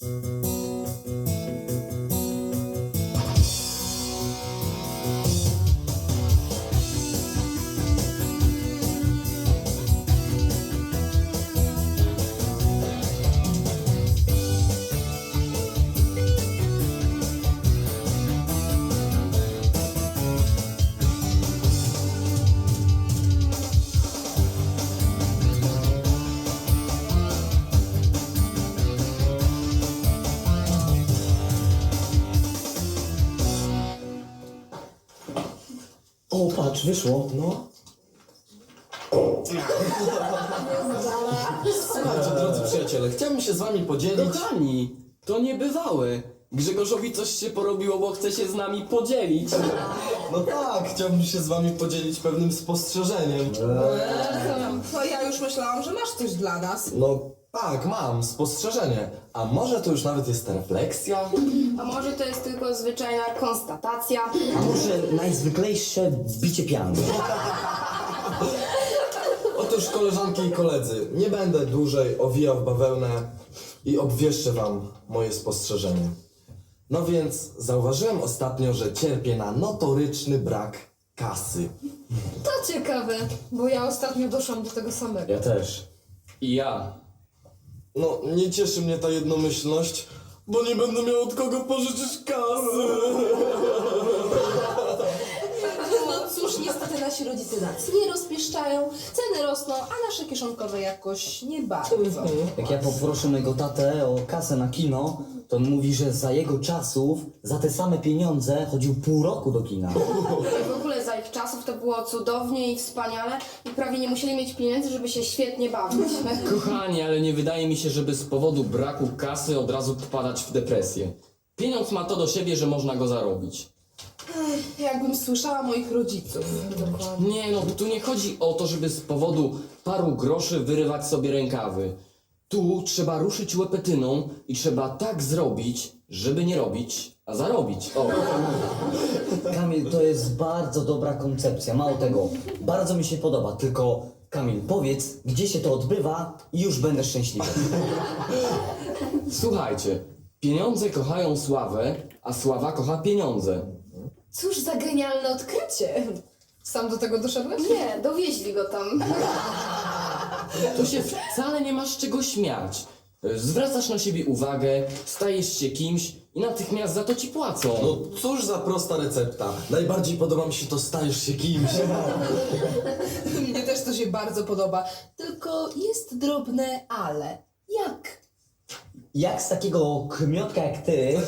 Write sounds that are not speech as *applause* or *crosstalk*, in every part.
O, patrz, wyszło. No. Słuchajcie, drodzy przyjaciele, chciałbym się z wami podzielić. Kochani, to niebywałe. Grzegorzowi coś się porobiło, bo chce się z nami podzielić. No tak, chciałbym się z wami podzielić pewnym spostrzeżeniem. To ja już myślałam, że masz coś dla nas. No tak, mam spostrzeżenie. A może to już nawet jest refleksja? A może to jest tylko zwyczajna konstatacja? A może najzwyklejsze bicie piany? Otóż koleżanki i koledzy, nie będę dłużej owijał w bawełnę i obwieszczę wam moje spostrzeżenie. No więc zauważyłem ostatnio, że cierpię na notoryczny brak kasy. To ciekawe, bo ja ostatnio doszłam do tego samego. Ja też. I ja. No, nie cieszy mnie ta jednomyślność, bo nie będę miał od kogo pożyczyć kasy. No cóż, niestety nasi rodzice nas nie rozpieszczają, ceny rosną, a nasze kieszonkowe jakoś nie bardzo. Jak ja poproszę mojego tatę o kasę na kino, to on mówi, że za jego czasów, za te same pieniądze chodził pół roku do kina. *laughs* W ogóle za ich czasów to było cudownie i wspaniale i prawie nie musieli mieć pieniędzy, żeby się świetnie bawić. Kochani, ale nie wydaje mi się, żeby z powodu braku kasy od razu wpadać w depresję. Pieniądz ma to do siebie, że można go zarobić. Jakbym słyszała moich rodziców. Nie no, tu nie chodzi o to, żeby z powodu paru groszy wyrywać sobie rękawy. Tu trzeba ruszyć łepetyną i trzeba tak zrobić, żeby nie robić, a zarobić. O. *laughs* Kamil, to jest bardzo dobra koncepcja. Mało tego, bardzo mi się podoba. Tylko, Kamil, powiedz, gdzie się to odbywa i już będę szczęśliwy. *laughs* Słuchajcie, pieniądze kochają sławę, a sława kocha pieniądze. Cóż za genialne odkrycie! Sam do tego doszedłeś? Nie, dowieźli go tam. *laughs* To się wcale nie masz czego śmiać. Zwracasz na siebie uwagę, stajesz się kimś i natychmiast za to ci płacą. No cóż za prosta recepta. Najbardziej podoba mi się to stajesz się kimś. *laughs* Mnie też to się bardzo podoba, tylko jest drobne ale. Jak? Jak z takiego kmiotka jak ty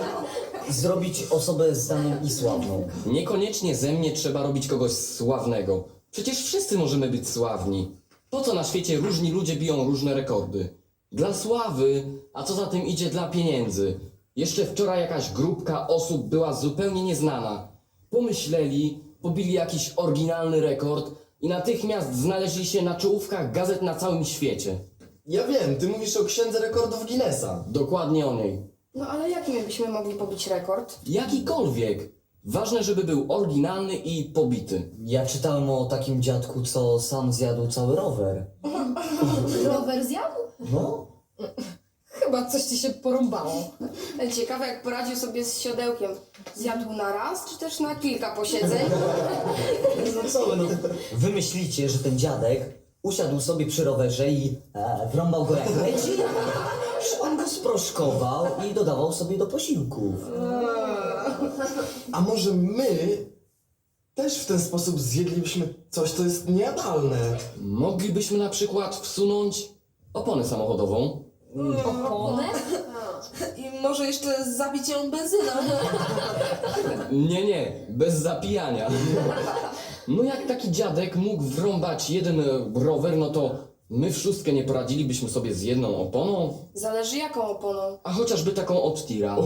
*laughs* zrobić osobę znaną i sławną? Niekoniecznie ze mnie trzeba robić kogoś sławnego. Przecież wszyscy możemy być sławni. Po co na świecie różni ludzie biją różne rekordy? Dla sławy, a co za tym idzie dla pieniędzy. Jeszcze wczoraj jakaś grupka osób była zupełnie nieznana. Pomyśleli, pobili jakiś oryginalny rekord i natychmiast znaleźli się na czołówkach gazet na całym świecie. Ja wiem, ty mówisz o księdze rekordów Guinnessa. Dokładnie o niej. No ale jaki my byśmy mogli pobić rekord? Jakikolwiek. Ważne, żeby był oryginalny i pobity. Ja czytałem o takim dziadku, co sam zjadł cały rower. Rower zjadł? No, Chyba coś ci się porąbało. Ciekawe jak poradził sobie z siodełkiem. Zjadł na raz, czy też na kilka posiedzeń? no co wy, no. Wymyślicie, że ten dziadek usiadł sobie przy rowerze i e, wrąbał go jak leci, że on go sproszkował i dodawał sobie do posiłków. A może my też w ten sposób zjedlibyśmy coś, co jest niejadalne? Moglibyśmy na przykład wsunąć oponę samochodową. Oponę? I może jeszcze zabić ją benzyną. Nie, nie, bez zapijania. No jak taki dziadek mógł wrąbać jeden rower, no to my w szóstkę nie poradzilibyśmy sobie z jedną oponą, Zależy jaką oponą. a chociażby taką od tira.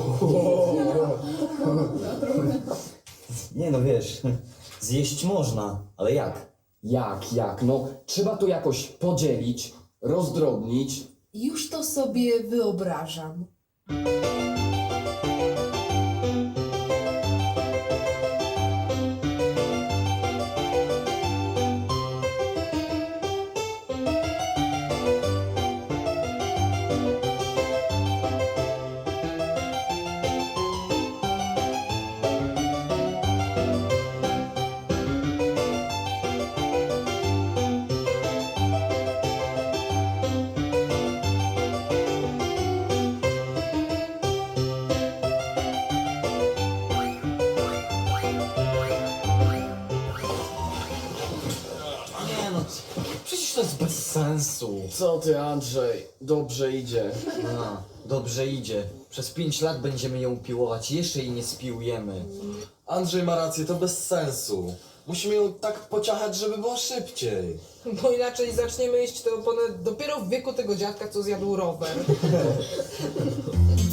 Nie no wiesz, zjeść można, ale jak? Jak, jak? No trzeba to jakoś podzielić, rozdrobnić. Już to sobie wyobrażam. Bez sensu. Co ty, Andrzej? Dobrze idzie. A, dobrze idzie. Przez pięć lat będziemy ją piłować, jeszcze jej nie spiłujemy. Andrzej ma rację, to bez sensu. Musimy ją tak pociachać, żeby było szybciej. Bo inaczej zaczniemy jeść tę oponę dopiero w wieku tego dziadka, co zjadł rower. *laughs*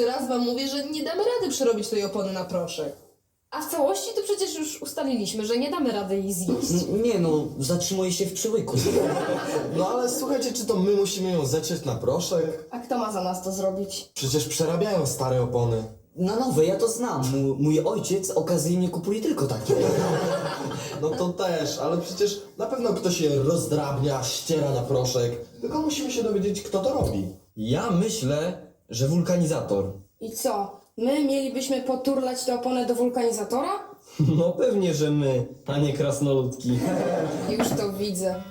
Jeszcze raz wam mówię, że nie damy rady przerobić tej opony na proszek. A w całości to przecież już ustaliliśmy, że nie damy rady jej zjeść. N- nie no, zatrzymuje się w przyłyku. *laughs* No ale słuchajcie, czy to my musimy ją zecieć na proszek? A kto ma za nas to zrobić? Przecież przerabiają stare opony. Na nowe, ja to znam. Mój, mój ojciec okazyjnie kupuje tylko takie. No to też, ale przecież na pewno ktoś je rozdrabnia, ściera na proszek. Tylko musimy się dowiedzieć, kto to robi. Ja myślę, że wulkanizator. I co? My mielibyśmy poturlać tę oponę do wulkanizatora? *laughs* No pewnie, że my, a nie krasnoludki. *laughs* Już to widzę.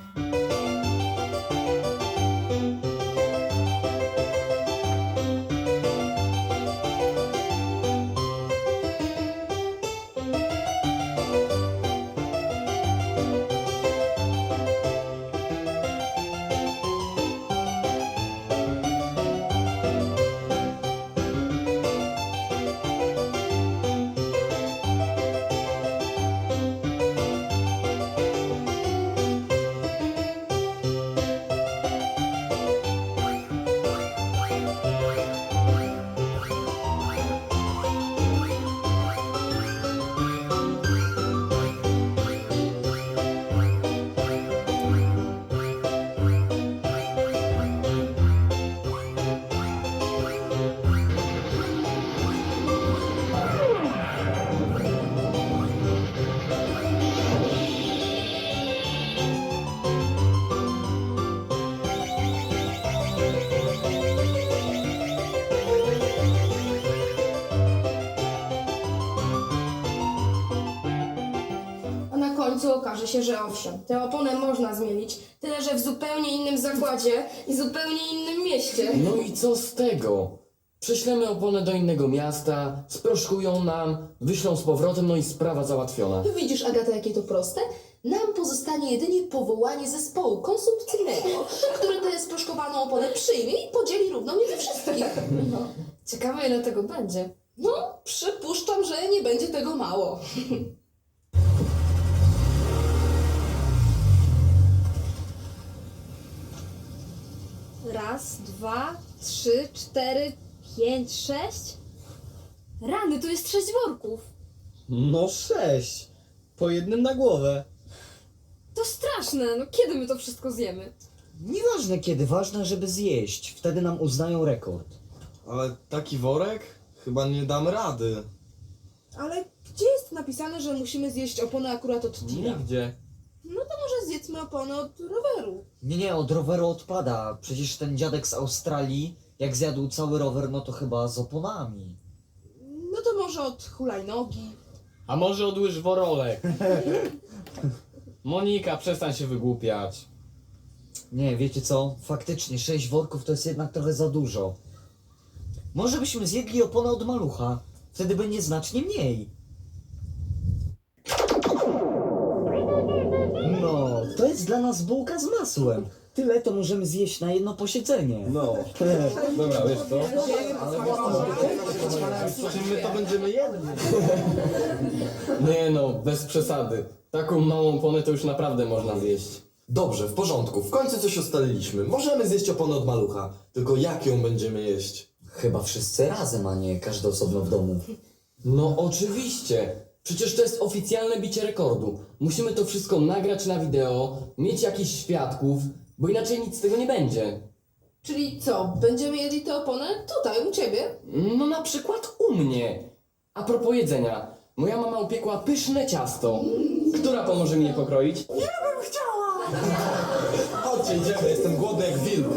Okaże się, że owszem, tę oponę można zmienić, tyle że w zupełnie innym zakładzie i zupełnie innym mieście. No i co z tego? Prześlemy oponę do innego miasta, sproszkują nam, wyślą z powrotem, no i sprawa załatwiona. Widzisz, Agata, jakie to proste? Nam pozostanie jedynie powołanie zespołu konsumpcyjnego, który tę sproszkowaną oponę przyjmie i podzieli równo między wszystkich. Ciekawe ile tego będzie. No, przypuszczam, że nie będzie tego mało. Raz, dwa, trzy, cztery, pięć, sześć. Rany, tu jest sześć worków. No sześć. Po jednym na głowę. To straszne, no kiedy my to wszystko zjemy? Nieważne kiedy, ważne, żeby zjeść. Wtedy nam uznają rekord. Ale taki worek? Chyba nie dam rady. Ale gdzie jest napisane, że musimy zjeść oponę akurat od tira? Nigdzie. No to może zjedzmy oponę od roweru. Nie, nie, od roweru odpada. Przecież ten dziadek z Australii, jak zjadł cały rower, no to chyba z oponami. No to może od hulajnogi. A może od łyż worolek? *laughs* Monika, przestań się wygłupiać. Nie, wiecie co? Faktycznie, sześć worków to jest jednak trochę za dużo. Może byśmy zjedli oponę od malucha. Wtedy będzie znacznie mniej. Dla nas bułka z masłem. Tyle to możemy zjeść na jedno posiedzenie. No. Dobra, wiesz co? Czy my to będziemy jedli? Nie no, bez przesady. Taką małą ponę to już naprawdę można zjeść. Dobrze, w porządku. W końcu coś ustaliliśmy. Możemy zjeść oponę od malucha. Tylko jak ją będziemy jeść? Chyba wszyscy razem, a nie każdy osobno w domu. No oczywiście. Przecież to jest oficjalne bicie rekordu. Musimy to wszystko nagrać na wideo, mieć jakichś świadków, bo inaczej nic z tego nie będzie. Czyli co, będziemy jedli tę oponę tutaj, u ciebie? No na przykład u mnie. A propos jedzenia. Moja mama upiekła pyszne ciasto. Która pomoże mi je pokroić? Chodźcie, idziemy. Jestem głodny jak wilk.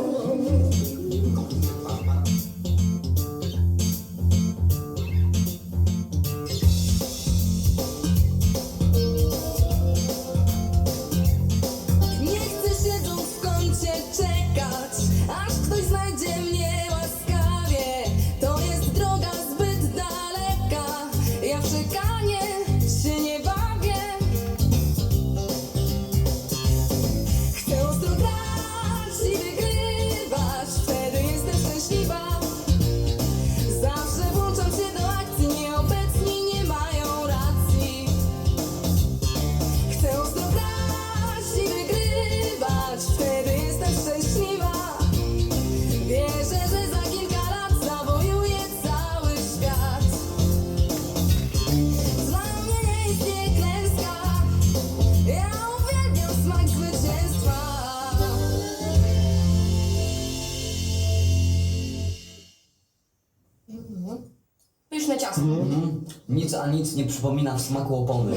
Przypomina w smaku opony.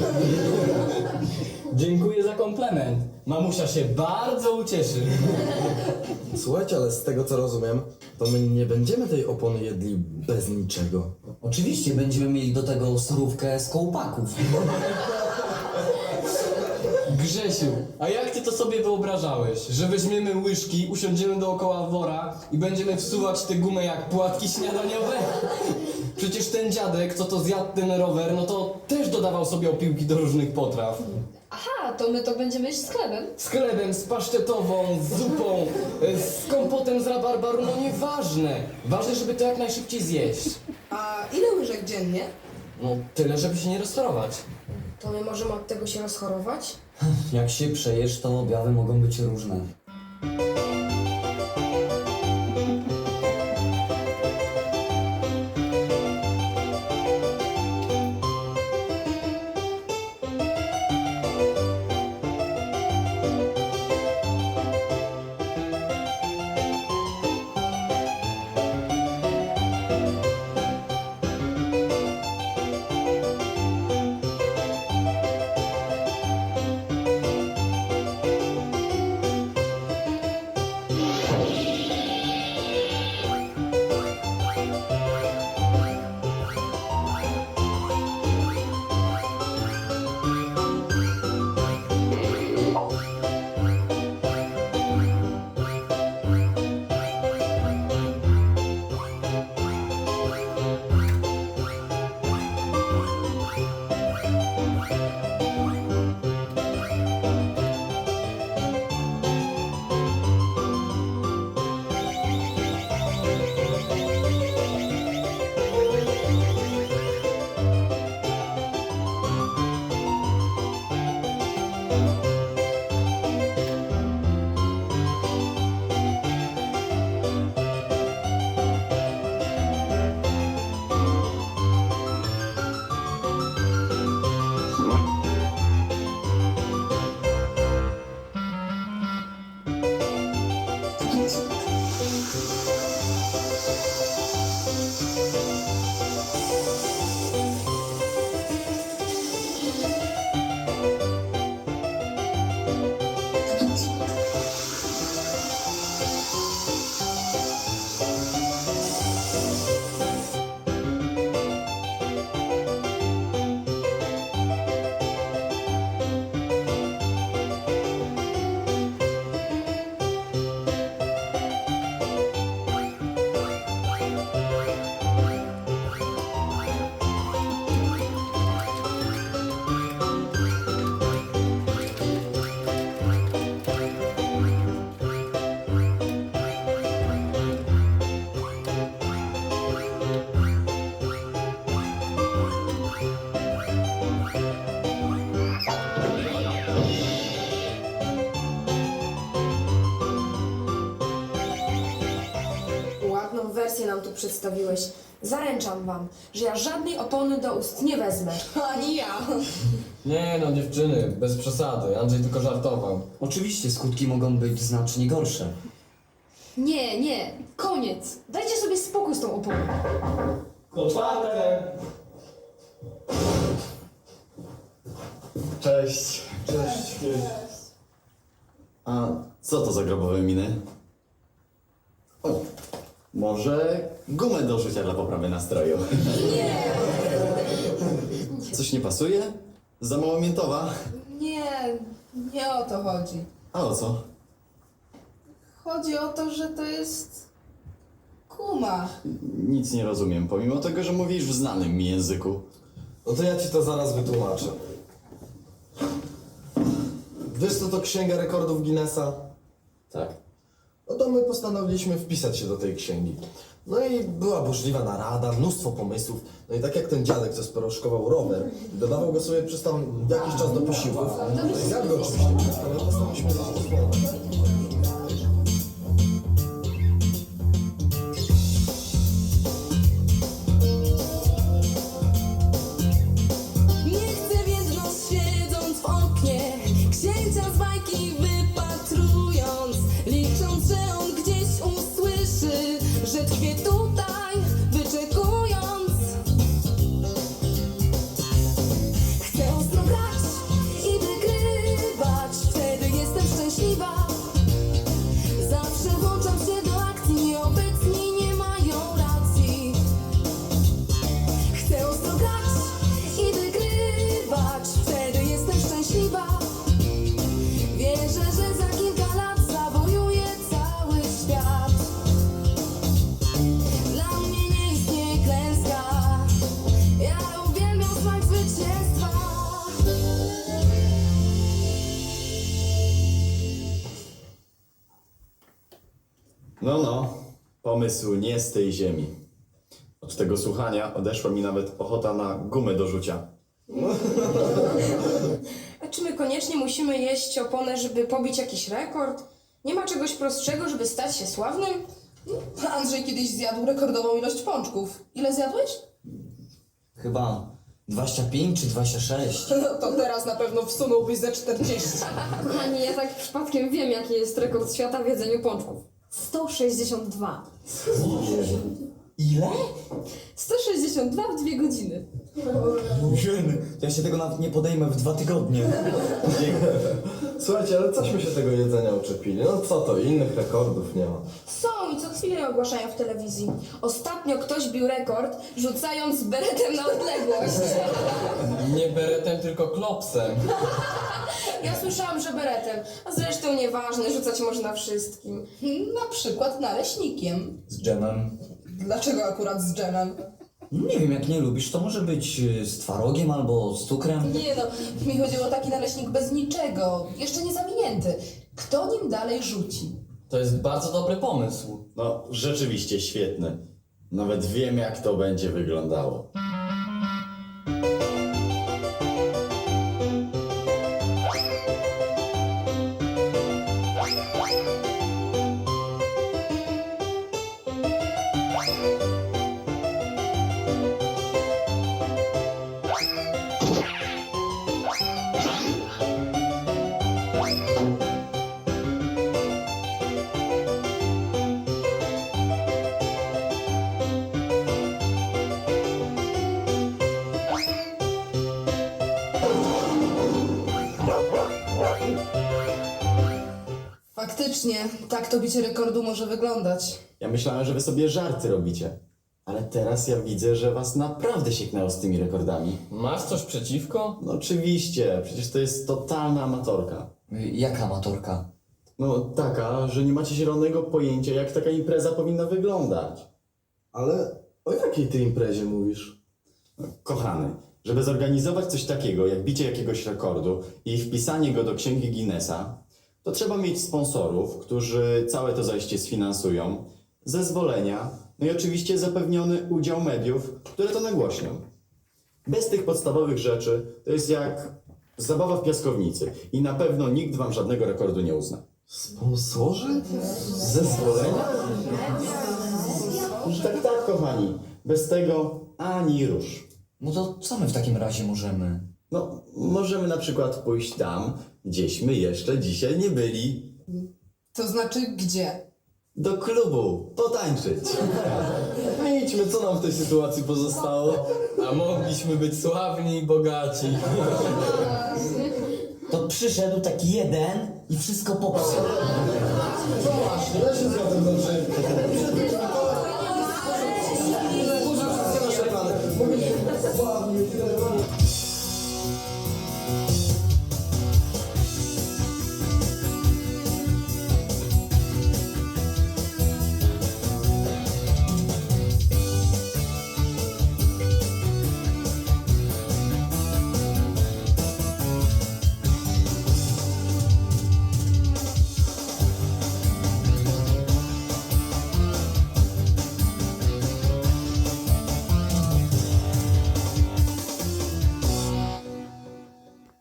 Dziękuję za komplement. Mamusia się bardzo ucieszy. Słuchajcie, ale z tego co rozumiem, to my nie będziemy tej opony jedli bez niczego. Oczywiście będziemy mieli do tego surówkę z kołpaków. Grzesiu, a jak ty to sobie wyobrażałeś? Że weźmiemy łyżki, usiądziemy dookoła wora i będziemy wsuwać tę gumę jak płatki śniadaniowe? *laughs* Przecież ten dziadek, co to zjadł ten rower, no to też dodawał sobie opiłki do różnych potraw. Aha, to my to będziemy jeść z chlebem. Z chlebem, z pasztetową, z zupą, e, z kompotem z rabarbaru, no nieważne. Ważne, żeby to jak najszybciej zjeść. A ile łyżek dziennie? No tyle, żeby się nie rozchorować. To my możemy od tego się rozchorować? *laughs* Jak się przejesz, to objawy mogą być różne. Przedstawiłeś. Zaręczam wam, że ja żadnej opony do ust nie wezmę. *laughs* Ani ja. Nie no, dziewczyny, bez przesady. Andrzej tylko żartował. Oczywiście skutki mogą być znacznie gorsze. Nie, nie, koniec. Dajcie sobie spokój z tą oponą. Cześć. Cześć. A co to za grobowe miny? O, może gumę do rzucia dla poprawy nastroju. Nie! Coś nie pasuje? Za mało miętowa? Nie, nie o to chodzi. A o co? Chodzi o to, że to jest kuma. Nic nie rozumiem, pomimo tego, że mówisz w znanym mi języku. No to ja ci to zaraz wytłumaczę. Wiesz co to Księga Rekordów Guinnessa? Tak. No to my postanowiliśmy wpisać się do tej księgi. No i była burzliwa narada, mnóstwo pomysłów. No i tak jak ten dziadek, co sproszkował rower, dodawał go sobie przez tam jakiś czas do posiłków. No i jak go oczywiście no postanowiliśmy rozwiązać. Nie chcę noc siedząc w oknie Księcia z bajki wypatrując No, no. Pomysł nie z tej ziemi. Od tego słuchania odeszła mi nawet ochota na gumę do rzucia. *laughs* A czy my koniecznie musimy jeść oponę, żeby pobić jakiś rekord? Nie ma czegoś prostszego, żeby stać się sławnym? Andrzej kiedyś zjadł rekordową ilość pączków. Ile zjadłeś? Chyba 25 czy 26. *laughs* No to teraz na pewno wsunąłbyś ze 40. *laughs* Kochani, ja tak przypadkiem wiem, jaki jest rekord świata w jedzeniu pączków. 162. Ile? 162 w dwie godziny. Jeny, ja się tego nawet nie podejmę w dwa tygodnie. Słuchajcie, ale cośmy się tego jedzenia uczepili? No co to, innych rekordów nie ma. Są i co chwilę je ogłaszają w telewizji. Ostatnio ktoś bił rekord, rzucając beretem na odległość. Nie beretem, tylko klopsem. Ja słyszałam, że beretem, a zresztą nieważne, rzucać można wszystkim. Na przykład naleśnikiem. Z dżemem. Dlaczego akurat z dżemem? Nie wiem, jak nie lubisz, to może być y, z twarogiem albo z cukrem. Nie no, mi chodziło o taki naleśnik bez niczego, jeszcze nie zawinięty. Kto nim dalej rzuci? To jest bardzo dobry pomysł. No, rzeczywiście świetny. Nawet wiem, jak to będzie wyglądało. Faktycznie, tak to bicie rekordu może wyglądać. Ja myślałem, że wy sobie żarty robicie. Ale teraz ja widzę, że was naprawdę sieknęło z tymi rekordami. Masz coś przeciwko? No oczywiście, przecież to jest totalna amatorka. Jaka amatorka? No taka, że nie macie zielonego pojęcia, jak taka impreza powinna wyglądać. Ale o jakiej ty imprezie mówisz? Kochany, żeby zorganizować coś takiego, jak bicie jakiegoś rekordu i wpisanie go do księgi Guinnessa, to trzeba mieć sponsorów, którzy całe to zajście sfinansują, zezwolenia, no i oczywiście zapewniony udział mediów, które to nagłośnią. Bez tych podstawowych rzeczy to jest jak zabawa w piaskownicy i na pewno nikt wam żadnego rekordu nie uzna. Sponsorzy? Zezwolenia? Bez tego ani rusz. No to co my w takim razie możemy? No, możemy na przykład pójść tam, gdzieśmy jeszcze dzisiaj nie byli. To znaczy gdzie? Do klubu, potańczyć. *laughs* No idźmy, co nam w tej sytuacji pozostało? A mogliśmy być sławni i bogaci. To przyszedł taki jeden i wszystko popsuł.